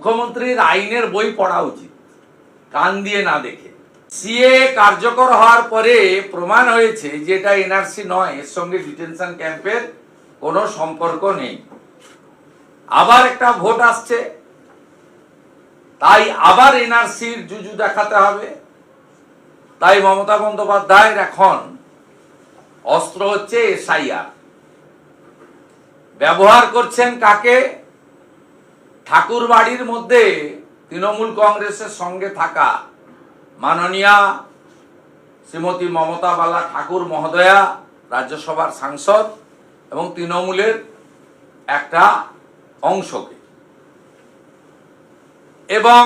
মুখ্যমন্ত্রীর আইনের বই পড়া উচিত। কান দিয়ে না দেখে। সিএ কার্যকর হওয়ার পরে প্রমাণ হয়েছে যে এটা এনআরসি নয়, এর সঙ্গে ডিটেনশন ক্যাম্পের কোনো সম্পর্ক নেই। আবার একটা ভোট আসছে। তাই আবার এনআরসির জুজু দেখাতে হবে। তাই মমতা বন্দ্যোপাধ্যায়ের এখন অস্ত্র হচ্ছে এসআইআর। ব্যবহার করছেন কাকে? ঠাকুর বাড়ির মধ্যে তৃণমূল কংগ্রেসের সঙ্গে থাকা মাননীয়া শ্রীমতী মমতা বালা ঠাকুর মহোদয়া, রাজ্যসভার সাংসদ এবং তৃণমূলের একটা অংশকে। এবং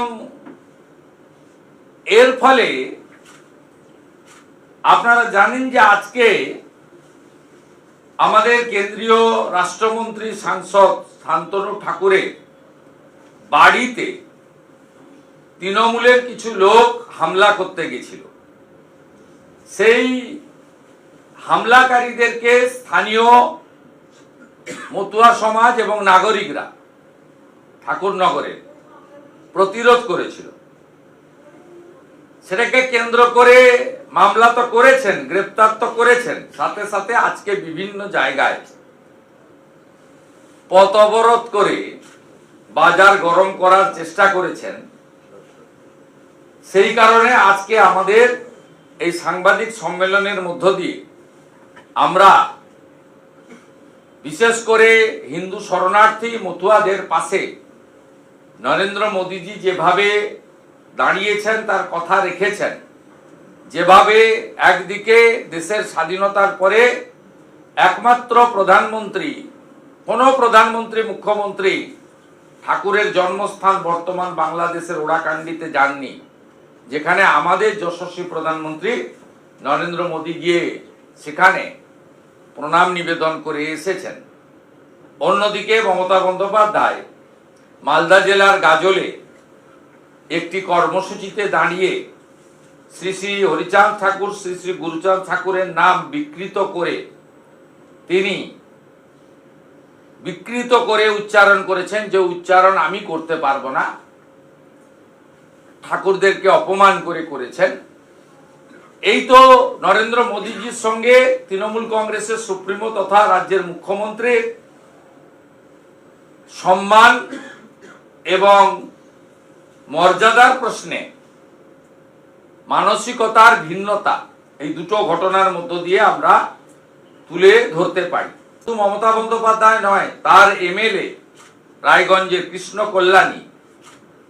এর ফলে আপনারা জানেন যে আজকে আমাদের কেন্দ্রীয় রাষ্ট্রমন্ত্রী সাংসদ শান্তনু ঠাকুরের বাড়িতে তৃণমূলের কিছু লোক হামলা করতে গেছিল। সেই হামলাকারীদেরকে স্থানীয় মতুয়া সমাজ এবং নাগরিকরা ঠাকুরনগরে প্রতিরোধ করেছিল। সেটাকে কেন্দ্র করে মামলা তো করেছেন, গ্রেপ্তার তো করেছেন, সাথে সাথে আজকে বিভিন্ন জায়গায় পথ অবরোধ করে বাজার গরম করার চেষ্টা করেছেন। সেই কারণে আজকে আমাদের এই সাংবাদিক সম্মেলনের মধ্য দিয়ে আমরা বিশেষ করে হিন্দু শরণার্থী মতুয়াদের পাশে নরেন্দ্র মোদীজি যেভাবে দাঁড়িয়েছেন, তার কথা রেখেছেন, যেভাবে একদিকে দেশের স্বাধীনতার পরে একমাত্র প্রধানমন্ত্রী, কোনো প্রধানমন্ত্রী, মুখ্যমন্ত্রী ঠাকুরের জন্মস্থান বর্তমান বাংলাদেশের ওড়াকান্ডিতে যাননি, যেখানে আমাদের যশস্বী প্রধানমন্ত্রী নরেন্দ্র মোদী গিয়ে সেখানে প্রণাম নিবেদন করে এসেছেন। অন্যদিকে মমতা বন্দ্যোপাধ্যায় মালদা জেলার গাজলে একটি কর্মসূচিতে দাঁড়িয়ে শ্রী শ্রী হরিচাঁদ ঠাকুর, শ্রী শ্রী গুরুচাঁদ ঠাকুরের নাম বিকৃত করে তিনি বিকৃত করে উচ্চারণ করেছেন যে উচ্চারণ আমি করতে পারব না। ঠাকুরদেরকে অপমান করে করেছেন। এই তো নরেন্দ্র মোদীজির সঙ্গে তৃণমূল কংগ্রেসের সুপ্রিমো তথা রাজ্যের মুখ্যমন্ত্রীর সম্মান এবং মর্যাদার প্রশ্নে মানসিকতার ভিন্নতা, এই দুটো ঘটনার মধ্য দিয়ে আমরা তুলে ধরতে পারি। শুধু মমতা বন্দ্যোপাধ্যায় নয়, তার এমএলএ রায়গঞ্জের কৃষ্ণ কল্যাণী।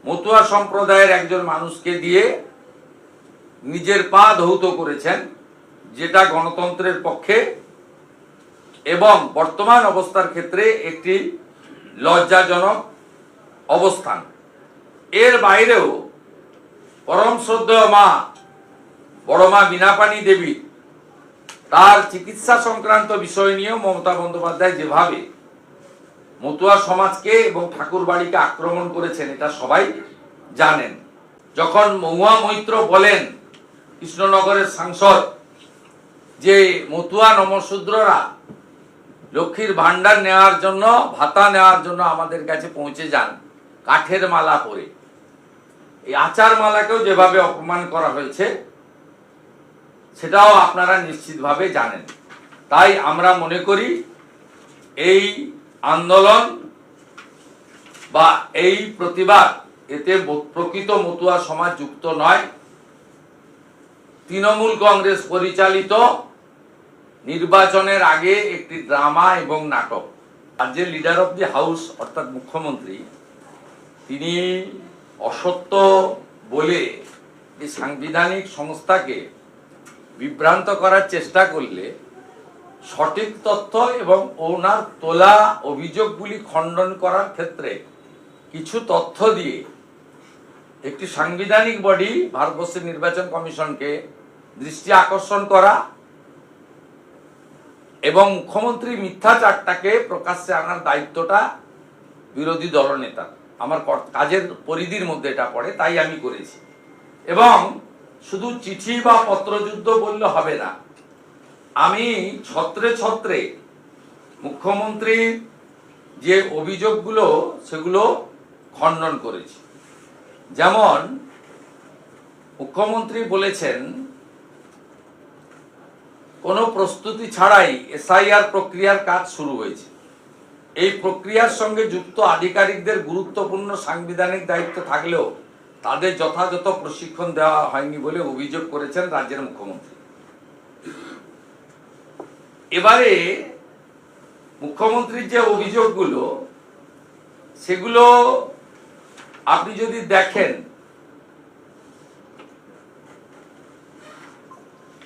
মতুয়া সম্প্রদায়ের একজন মানুষকে দিয়ে নিজের পা ধৌত করেছেন, যেটা গণতন্ত্রের পক্ষে এবং বর্তমান অবস্থার ক্ষেত্রে একটি লজ্জাজনক অবস্থান। এর বাইরেও পরম শ্রদ্ধেয় মা বড়মা বিনাপানি দেবী তার চিকিৎসা সংক্রান্ত বিষয় নিয়েও মমতা বন্দ্যোপাধ্যায় যেভাবে মতুয়া সমাজকে এবং ঠাকুর বাড়িকে আক্রমণ করেছেন, এটা সবাই জানেন। যখন মহুয়া মৈত্র বলেন, কৃষ্ণনগরের সাংসদ, যে মতুয়া নমশূদ্ররা লক্ষ্মীর ভান্ডার নেওয়ার জন্য, ভাতা নেওয়ার জন্য আমাদের কাছে পৌঁছে যান, কাঠের মালা পরে। এই আচার মালাকেও যেভাবে অপমান করা হয়েছে সেটাও আপনারা নিশ্চিতভাবে জানেন। তাই আমরা মনে করি, এই আন্দোলন বা এই প্রতিবাদ এতে প্রকৃত মতুয়া সমাজ যুক্ত নয়। তৃণমূল কংগ্রেস পরিচালিত নির্বাচনের আগে একটি ড্রামা এবং নাটক। রাজ্যের লিডার অব দি হাউস অর্থাৎ মুখ্যমন্ত্রী, তিনি অসত্য বলে এই সাংবিধানিক সংস্থাকে বিভ্রান্ত করার চেষ্টা করলে সঠিক তথ্য এবং ওনার তোলা অভিযোগগুলি খণ্ডন করার ক্ষেত্রে কিছু তথ্য দিয়ে একটি সাংবিধানিক বডি ভারতবর্ষের নির্বাচন কমিশনকে দৃষ্টি আকর্ষণ করা এবং মুখ্যমন্ত্রী মিথ্যাচারটাকে প্রকাশ্যে আনার দায়িত্বটা বিরোধী দলনেতা আমার কাজের পরিধির মধ্যে এটা পড়ে, তাই আমি করেছি। এবং শুধু চিঠি বা পত্রযুদ্ধ বললে হবে না। আমি ছত্রে ছত্রে মুখ্যমন্ত্রীর যে অভিযোগগুলো, সেগুলো খণ্ডন করেছি। যেমন, মুখ্যমন্ত্রী বলেছেন, কোনো প্রস্তুতি ছাড়াই এসআইআর প্রক্রিয়ার কাজ শুরু হয়েছে। এই প্রক্রিয়ার সঙ্গে যুক্ত আধিকারিকদের গুরুত্বপূর্ণ সাংবিধানিক দায়িত্ব থাকলেও তাদের যথাযথ প্রশিক্ষণ দেওয়া হয়নি বলে অভিযোগ করেছেন রাজ্যের মুখ্যমন্ত্রী। এবারে মুখ্যমন্ত্রীর যে অভিযোগগুলো, সেগুলো আপনি যদি দেখেন,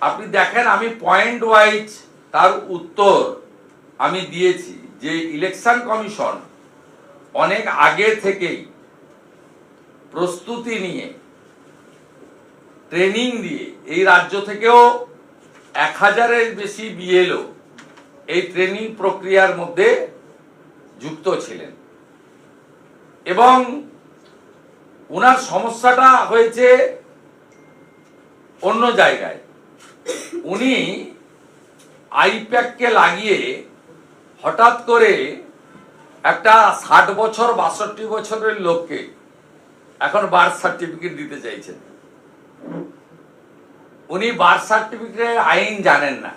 আপনি দেখেন, আমি পয়েন্ট ওয়াইজ তার উত্তর আমি দিয়েছি যে ইলেকশন কমিশন অনেক আগে থেকেই প্রস্তুতি নিয়ে ট্রেনিং দিয়ে, এই রাজ্য থেকেও এক হাজারের বেশি বিএলও এই ট্রেনিং প্রক্রিয়ার মধ্যে যুক্ত ছিলেন। এবং ওনার সমস্যাটা হয়েছে অন্য জায়গায়। উনি আইপ্যাককে লাগিয়ে হঠাৎ করে একটা ষাট বছর, বাষট্টি বছরের লোককে এখন বার্থ সার্টিফিকেট দিতে চাইছেন। উনি বার্থ সার্টিফিকেটের আইন জানেন না।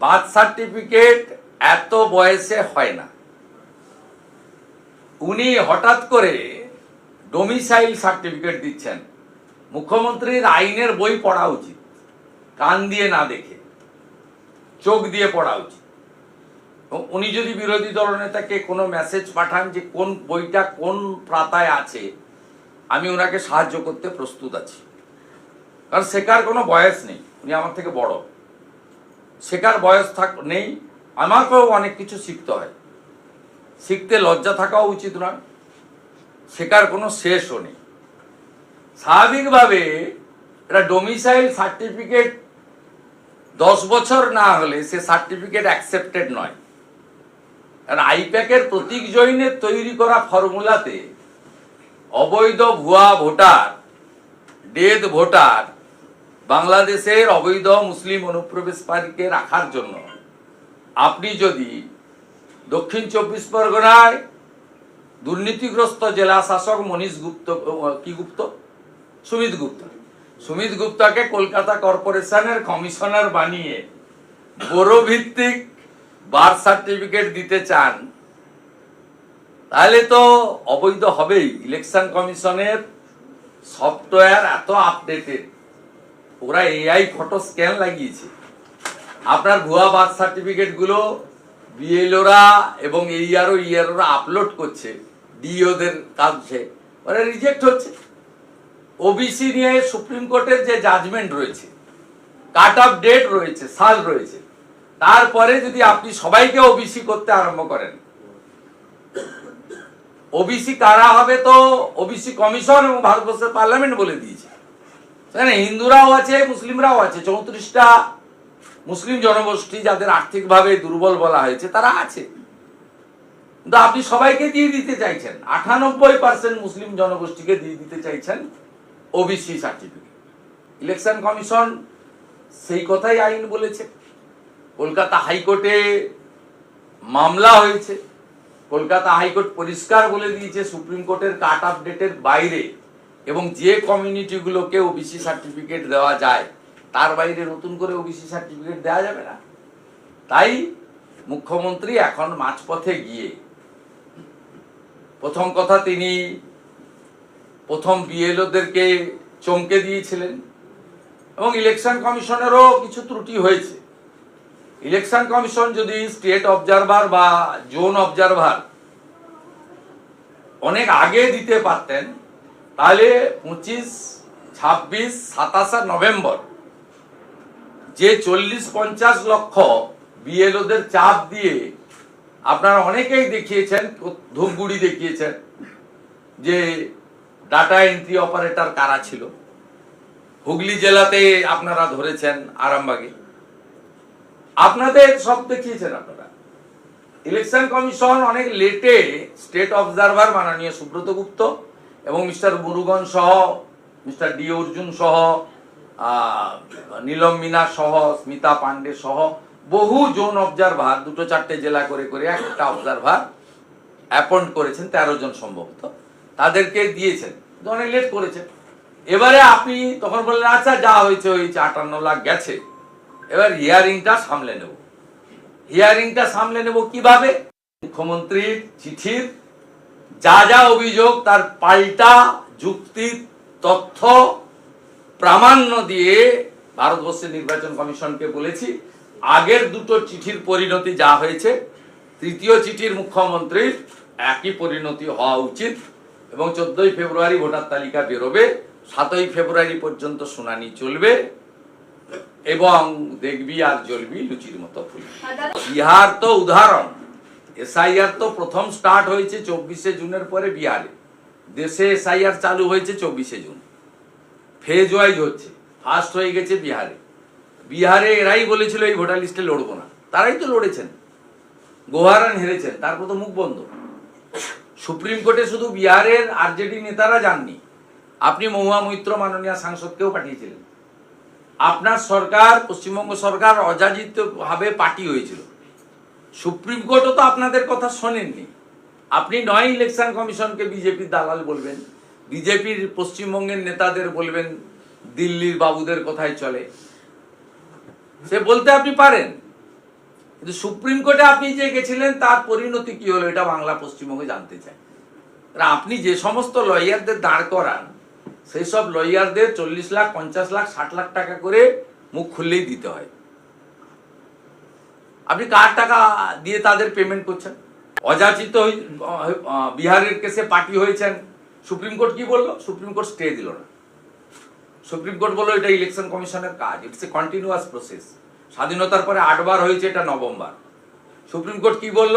বার্থ সার্টিফিকেট এত বয়সে হয় না। উনি হঠাৎ করে ডোমিসাইল সার্টিফিকেট দিচ্ছেন। মুখ্যমন্ত্রীর আইনের বই পড়া উচিত। কান দিয়ে না দেখে। চোখ দিয়ে পড়া উচিত। উনি যদি বিরোধী দলনেতাকে কোনো মেসেজ পাঠান যে কোন বইটা কোন প্রাতায় আছে, আমি ওনাকে সাহায্য করতে প্রস্তুত আছি। কারণ শেখার কোনো বয়স নেই, উনি আমার থেকে বড়। শেখার বয়স থাক নেই, আমাকেও অনেক কিছু শিখতে হয়। শিখতে লজ্জা থাকাও উচিত নয়, শেখার কোনো শেষও নেই। স্বাভাবিকভাবে এটা ডোমিসাইল সার্টিফিকেট দশ বছর না হলে সে সার্টিফিকেট অ্যাকসেপ্টেড নয়। আইপ্যাকের প্রতীক জৈনের তৈরি করা ফর্মুলাতে অবৈধ ভুয়া ভোটার ডেদ ভোটার, বাংলাদেশের অবৈধ মুসলিম অনুপ্রবেশকারীকে রাখার জন্য আপনি যদি দক্ষিণ চব্বিশ পরগনায় দুর্নীতিগ্রস্ত জেলা শাসক মনীষ গুপ্ত, কি গুপ্ত? সুমিত গুপ্ত। সুমিত গুপ্তাকে কলকাতা কর্পোরেশনের কমিশনার বানিয়ে বড় ভিত্তিক বার্থ সার্টিফিকেট দিতে চান, তাহলে তো অবৈধ হবেই। ইলেকশন কমিশনের সফটওয়্যার এত আপডেটেড ওরা এআই ফটো স্ক্যান লাগিয়েছে। আপনার ভুয়া বার্থ সার্টিফিকেটগুলো বিএলওরা এবং এইআরও ইআরওরা আপলোড করছে ডিওদের কাছে। ওরা রিজেক্ট হচ্ছে। ওবিসি নিয়ে সুপ্রিম কোর্টের যে জাজমেন্ট রয়েছে কাট অফ ডেট রয়েছে, সাল রয়েছে। তারপরে যদি আপনি সবাইকে ওবিসি করতে আরম্ভ করেন। ওবিসি কারা হবে তো ওবিসি কমিশন এবং ভারতবর্ষের পার্লামেন্ট বলে দিয়েছে। হিন্দুরাও আছে, মুসলিমরাও আছে, চৌত্রিশটা মুসলিম জনগোষ্ঠী যাদের আর্থিকভাবে দুর্বল বলা হয়েছে, তারা আছে। কিন্তু আপনি সবাইকে দিয়ে দিতে চাইছেন। আটানব্বই পার্সেন্ট মুসলিম জনগোষ্ঠীকে দিয়ে দিতে চাইছেন ওবিসি সার্টিফিকেট ইলেকশন কমিশন সেই কথাই আইন বলেছে। কলকাতা হাইকোর্টে মামলা হয়েছে। কলকাতা হাইকোর্ট পরিষ্কার বলে দিয়েছে সুপ্রিম কোর্টের কাট আপডেটের বাইরে এবং যে কমিউনিটিগুলোকে ওবিসি সার্টিফিকেট দেওয়া যায়, তার বাইরে নতুন করে ওবিসি সার্টিফিকেট দেওয়া যাবে না। তাই মুখ্যমন্ত্রী এখন মাঝপথে গিয়ে, প্রথম কথা তিনি প্রথম বিএলওদেরকে চমকে দিয়েছিলেন এবং ইলেকশন কমিশনেরও কিছু ত্রুটি হয়েছে। ইলেকশন কমিশন যদি স্টেট অবজারভার বা জোন অবজারভার অনেক আগে দিতে পারতেন, তাহলে পঁচিশ, ছাব্বিশ, সাতাশে নভেম্বর যে চল্লিশ, পঞ্চাশ লক্ষ বিএলওদের চাপ দিয়ে আপনারা অনেকেই দেখিয়েছেন, ধূপগুড়ি দেখিয়েছেন, যে ডাটা এন্ট্রি অপারেটর কারা ছিল? হুগলি জেলাতে আপনারা ধরেছেন, আরামবাগে। আপনাদের সব দেখিয়েছেন আপনারা। ইলেকশন কমিশন অনেক লেটে স্টেট অবজারভার মাননীয় সুব্রত গুপ্ত এবং মিস্টার মুরুগন সহ, মিস্টার ডি অর্জুন সহ নীলম মিনা সহ, স্মিতা পান্ডে সহ, বহু জোন অবজারভার, দুটো চারটে জেলা করে করে একটা অবজারভার অ্যাপয়েন্ট করেছেন, তেরো জন সম্ভবত। তাদেরকে দিয়েছেন। অনেক লেট করেছেন। এবারে আপনি তখন বললেন আচ্ছা যা হয়েছে হয়েছে, আটান্ন লাখ গেছে। এবার হিয়ারিংটা সামলে নেব। হিয়ারিংটা সামলে নেব কীভাবে? মুখ্যমন্ত্রীর চিঠির যা যা অভিযোগ, তার পাল্টা যুক্তি, তথ্য, প্রামাণ্য দিয়ে ভারতবর্ষের নির্বাচন কমিশনকে বলেছি, আগের দুটো চিঠির পরিণতি যা হয়েছে, তৃতীয় চিঠির মুখ্যমন্ত্রীর একই পরিণতি হওয়া উচিত এবং চোদ্দই ফেব্রুয়ারি ভোটার তালিকা বেরোবে, সাতই ফেব্রুয়ারি পর্যন্ত শুনানি চলবে। এবং দেখবি আর জ্বলবি লুচির মতো ফুল। বিহার তো উদাহরণ। এসআইআর তো প্রথম স্টার্ট হয়েছে চব্বিশে জুনের পরে বিহারে। দেশে এসআইআর চালু হয়েছে চব্বিশে জুন। ফেজ ওয়াইজ হচ্ছে। ফার্স্ট হয়ে গেছে বিহারে। বিহারে এরাই বলেছিল এই ভোটার লিস্টে লড়বো না। তারাই তো লড়েছেন। গোহারান হেরেছেন। তারপর তো মুখ বন্ধ। সুপ্রিম কোর্টে শুধু বিহারের আরজেডি নেতারা যাননি। আপনি মহুয়া মৈত্র মাননীয় সাংসদকেও পাঠিয়েছিলেন। আপনার সরকার, পশ্চিমবঙ্গ সরকার অযাচিত ভাবে পার্টি হয়েছিল। সুপ্রিম কোর্টও তো আপনাদের কথা শোনেননি। আপনি নয় ইলেকশন কমিশনকে বিজেপির দালাল বলবেন, বিজেপির পশ্চিমবঙ্গের নেতাদের বলবেন, দিল্লির বাবুদের কথাই চলে। সে বলতে আপনি পারেন, কিন্তু সুপ্রিম কোর্টে আপনি যে গেছিলেন, তার পরিণতি কি হলো, এটা বাংলা পশ্চিমবঙ্গে জানতে চায় আপনি যে সমস্ত লয়ারদের দাঁড় করান সেই সব লয়ারদের চল্লিশ লাখ, পঞ্চাশ লাখ, ষাট লাখ টাকা করে মুখ খুললেই দিতে হয়। আপনি কার টাকা দিয়ে তাদের পেমেন্ট করছেন? অযাচিত বিহারের কেসে পার্টি হয়েছেন। সুপ্রিম কোর্ট কি বলল? সুপ্রিম কোর্ট স্টে দিল না। সুপ্রিম কোর্ট বলল, এটা ইলেকশন কমিশনের কাজ। ইটস এ কন্টিনিউয়াস প্রসেস স্বাধীনতার পরে আটবার হয়েছে এটা নভেম্বর। সুপ্রিম কোর্ট কি বলল?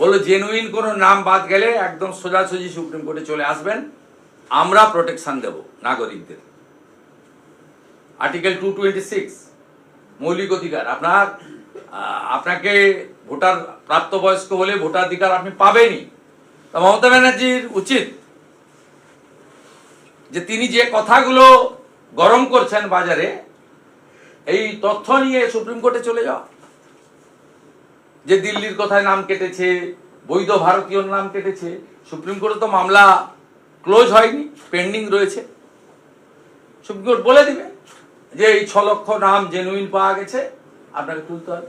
বলল জেনুইন কোনো নাম বাদ গেলে একদম সোজাসুজি সুপ্রিম কোর্টে চলে আসবেন। আমরা প্রোটেকশন দেব নাগরিকদের। আর্টিকেল টু টোয়েন্টি সিক্স মৌলিক অধিকার। আপনার আপনাকে ভোটার প্রাপ্তবয়স্ক হলে ভোটাধিকার আপনি পাবেনই। তা মমতা ব্যানার্জির উচিত যে তিনি যে কথাগুলো গরম করছেন বাজারে, এই তথ্য নিয়ে সুপ্রিম কোর্টে চলে যাওয়া যে দিল্লির কথায় নাম কেটেছে, বৈধ ভারতীয় নাম কেটেছে, সুপ্রিম কোর্টে তো মামলা ক্লোজ হয়নি পেন্ডিং রয়েছে। সুপ্রিম কোর্ট বলে দিবে যে এই ছ লক্ষ নাম জেনুইন পাওয়া গেছে, আপনাকে তুলতে হবে।